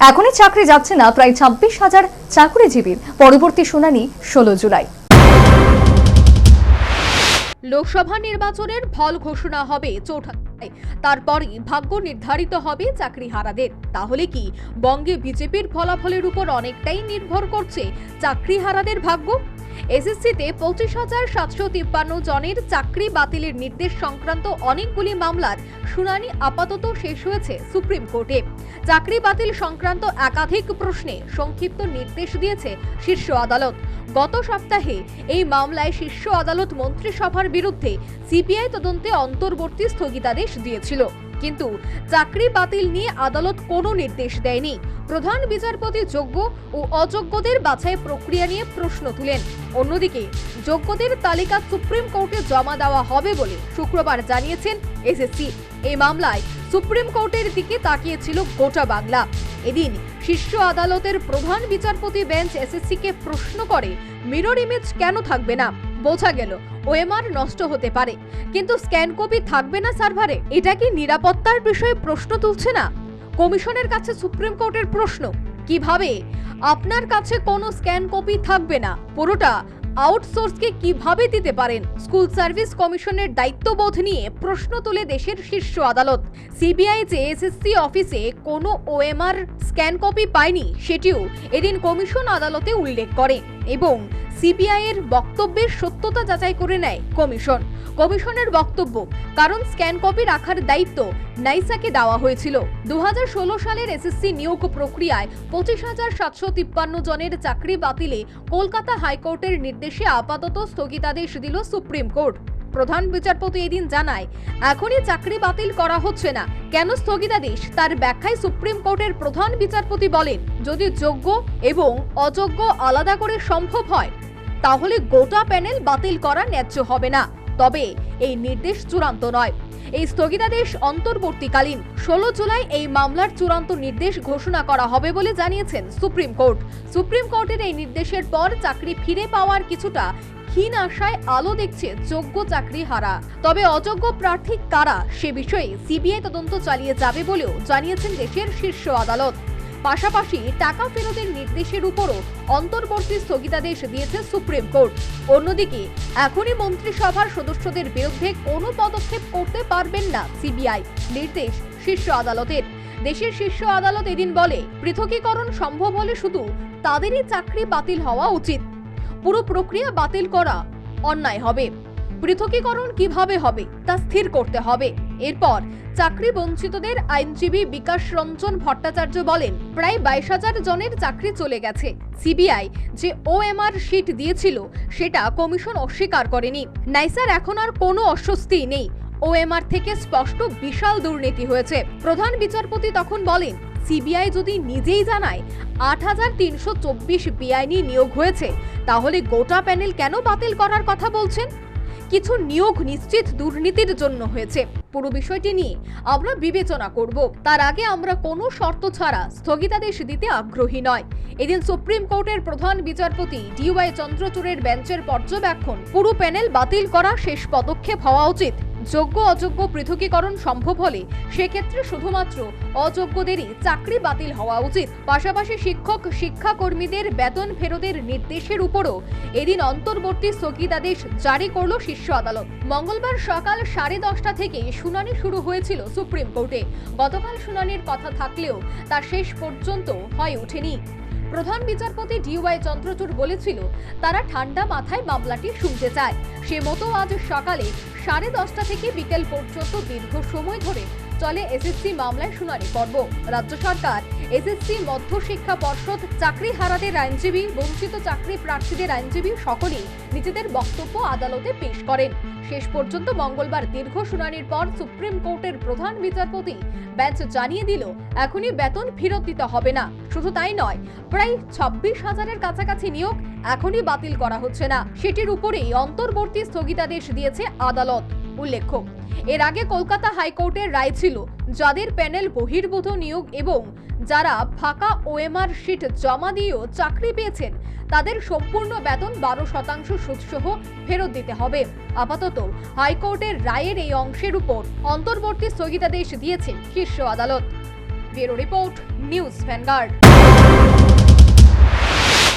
এখনই চাকরি যাচ্ছে না প্রায় ছাব্বিশ হাজার চাকরিজীবীর। পরবর্তী শুনানি ষোলো জুলাই। লোকসভা নির্বাচনের ফল ঘোষণা হবে চৌঠায় তারপরই ভাগ্য নির্ধারিত হবে চাকরি হারাদের তাহলে কি বঙ্গে বিজেপির ফলাফলের উপর অনেকটাই নির্ভর করছে চাকরি হারাদের ভাগ্য? এসএসসিতে পঁচিশ হাজার সাতশো তিপ্পান্ন জনের চাকরি বাতিলের নির্দেশ সংক্রান্ত অনেকগুলি মামলার শুনানি আপাতত শেষ হয়েছে সুপ্রিম কোর্টে। চাকরি বাতিল সংক্রান্ত একাধিক প্রশ্নে সংক্ষিপ্ত নির্দেশ দিয়েছে শীর্ষ আদালত। গত সপ্তাহে এই মামলায় শীর্ষ আদালত মন্ত্রিসভার বিরুদ্ধে সিবিআই তদন্তে অন্তর্বর্তী স্থগিতাদেশ দিয়েছিল। কিন্তু চাকরি বাতিল নিয়ে আদালত কোনো নির্দেশ দেয়নি। প্রধান বিচারপতি যোগ্য ও অযোগ্যদের বাছাই প্রক্রিয়া নিয়ে প্রশ্ন তুলেন। অন্যদিকে, যোগ্যদের তালিকা সুপ্রিম কোর্টে জমা দেওয়া হবে বলে শুক্রবার জানিয়েছেন এসএসসি। এই মামলায় সুপ্রিম কোর্টের দিকে তাকিয়েছিল গোটা বাংলা। এদিন শীর্ষ আদালতের প্রধান বিচারপতি বেঞ্চ এসএসসিকে প্রশ্ন করে, মিরর ইমেজ কেন থাকবে না? বোঝা গেল, ওএমআর নষ্ট হতে পারে। কিন্তু স্ক্যান কপি থাকবে না সার্ভারে? এটা কি নিরাপত্তার বিষয়ে প্রশ্ন তুলছে না? কমিশনের কাছে সুপ্রিম কোর্টের প্রশ্ন, কীভাবে? আপনার কাছে কোনো স্ক্যান কপি থাকবে না। পুরোটা আউটসোর্সকে কীভাবে দিতে পারেন? স্কুল সার্ভিস কমিশনের দায়িত্ববোধ নিয়ে প্রশ্ন তুলে দেশের শীর্ষ আদালত। সিবিআই যে এসএসসি অফিসে কোনো ওএমআর স্ক্যান কপি পায়নি, সেটিও এদিন কমিশন আদালতে উল্লেখ করে। এবং সিবিআই এর বক্তব্যের সত্যতা যাচাই করে নেয় কমিশন। কমিশনের বক্তব্য, কারণ স্ক্যান কপি রাখার দায়িত্ব নাইসাকে দেওয়া হয়েছিল। দু হাজার ষোলো সালের এসএসসি নিয়োগ প্রক্রিয়ায় পঁচিশ হাজার সাতশো তিপ্পান্ন জনের চাকরি বাতিলে কলকাতা হাইকোর্টের নির্দেশে আপাতত স্থগিতাদেশ দিল সুপ্রিম কোর্ট। প্রধান বিচারপতি এদিন জানায়, এখনই চাকরি বাতিল করা হচ্ছে না। কেন স্থগিতাদেশ? তার ব্যাখ্যায় সুপ্রিম কোর্টের প্রধান বিচারপতি বলেন, যদি যোগ্য এবং অযোগ্য আলাদা করে সম্ভব হয়, তাহলে গোটা প্যানেল বাতিল করা ন্যায্য হবে না। তবে এই নির্দেশ চূড়ান্ত নয়। এই স্থগিতাদেশ অন্তর্বর্তীকালীন। ষোলো জুলাই এই মামলার চূড়ান্ত নির্দেশ ঘোষণা করা হবে বলে জানিয়েছেন সুপ্রিম কোর্ট। সুপ্রিম কোর্টের এই নির্দেশের পর চাকরি ফিরে পাওয়ার কিছুটা ক্ষীণ আশায় আলো দেখছে যোগ্য চাকরি হারা। তবে অযোগ্য প্রার্থী কারা? সে বিষয়ে সিবিআই তদন্ত চালিয়ে যাবে বলেও জানিয়েছেন দেশের শীর্ষ আদালত। পাশাপাশি টাকা ফেরতের নির্দেশের উপরও অন্তর্বর্তী স্থগিতাদেশ দিয়েছে সুপ্রিম কোর্ট। অন্যদিকে, এখনই মন্ত্রিসভার সদস্যদের বিরুদ্ধে কোনো পদক্ষেপ করতে পারবেন না সিবিআই, নির্দেশ শীর্ষ আদালতের। দেশের শীর্ষ আদালত এদিন বলে, পৃথকীকরণ সম্ভব হলে শুধু তাদেরই চাকরি বাতিল হওয়া উচিত। পুরো প্রক্রিয়া বাতিল করা অন্যায় হবে। পৃথকীকরণ কীভাবে হবে তা স্থির করতে হবে। এরপর চাকরি বঞ্চিতদের আইনজীবী বিকাশ রঞ্জন ভট্টাচার্য বলেন, প্রায় বাইশ হাজার জনের চাকরি চলে গেছে। সিবিআই যে ওএমআর শিট দিয়েছিল, সেটা কমিশন অস্বীকার করেনি। নাইসার এখন আর কোনো অস্বস্তি নেই। ওএমআর থেকে স্পষ্ট বিশাল দুর্নীতি হয়েছে। প্রধান বিচারপতি তখন বলেন, সিবিআই যদি নিজেই জানায়, আট হাজার তিনশো চব্বিশ বেআইনি নিয়োগ হয়েছে তাহলে গোটা প্যানেল কেন বাতিল করার কথা বলছেন? কিছু নিয়োগ নিশ্চিত দুর্নীতির জন্য হয়েছে। পুরো বিষয়টি নিয়ে আমরা বিবেচনা করব। তার আগে আমরা কোনো শর্ত ছাড়া স্থগিতাদেশ দিতে আগ্রহী নয়। এদিন সুপ্রিম কোর্টের প্রধান বিচারপতি ডিওয়াই চন্দ্রচূড়ের বেঞ্চের পর্যবেক্ষণ পুরো প্যানেল বাতিল করা শেষ পদক্ষেপ হওয়া উচিত। যোগ্য অযোগ্য পৃথকীকরণ সম্ভব হলে সেক্ষেত্রে শুধুমাত্র অযোগ্যদেরই চাকরি বাতিল হওয়া উচিত। পাশাপাশি শিক্ষক, শিক্ষাকর্মীদের বেতন ফেরতের নির্দেশের উপরও এদিন অন্তর্বর্তী স্থগিতাদেশ জারি করল শীর্ষ আদালত। মঙ্গলবার সকাল সাড়ে দশটা থেকে শুনানি শুরু হয়েছিল সুপ্রিম কোর্টে। গতকাল শুনানির কথা থাকলেও তা শেষ পর্যন্ত হয়ে ওঠেনি। প্রধান বিচারপতি ডিওয়াই চন্দ্রচূড় বলেছিল, তারা ঠান্ডা মাথায় মামলাটি শুনতে চায়। সে মতো আজ সকালে সাড়ে দশটা থেকে বিকেল পর্যন্ত দীর্ঘ সময় ধরে চলে এসএসসি মামলায় শুনানি পর্ব রাজ্য সরকার এসএসসি মধ্যশিক্ষা পর্ষদ চাকরি হারাদের আইনজীবী, বঞ্চিত চাকরি প্রার্থীদের আইনজীবী সকলেই নিজেদের বক্তব্য আদালতে পেশ করেন। শেষ পর্যন্ত মঙ্গলবার দীর্ঘ শুনানির পর সুপ্রিম কোর্টের প্রধান বিচারপতি বেঞ্চ জানিয়ে দিল, এখনই বেতন ফেরত দিতে হবে না। শুধু তাই নয়, প্রায় ছাব্বিশ হাজারের কাছাকাছি নিয়োগ এখনই বাতিল করা হচ্ছে না। সেটির উপরেই অন্তর্বর্তী স্থগিতাদেশ দিয়েছে আদালত। উল্লেখ্য। এর আগে কলকাতা হাইকোর্টের রায় ছিল যাদের প্যানেল বহির্ভূত নিয়োগ এবং যারা ফাঁকা ওএমআর শিট জমা দিয়েও চাকরি পেয়েছেন, তাদের সম্পূর্ণ বেতন বারো শতাংশ সুদসহ ফেরত দিতে হবে। আপাতত হাইকোর্টের রায়ের এই অংশের উপর অন্তর্বর্তী স্থগিতাদেশ দিয়েছে শীর্ষ আদালত। Bureau report, News Vanguard.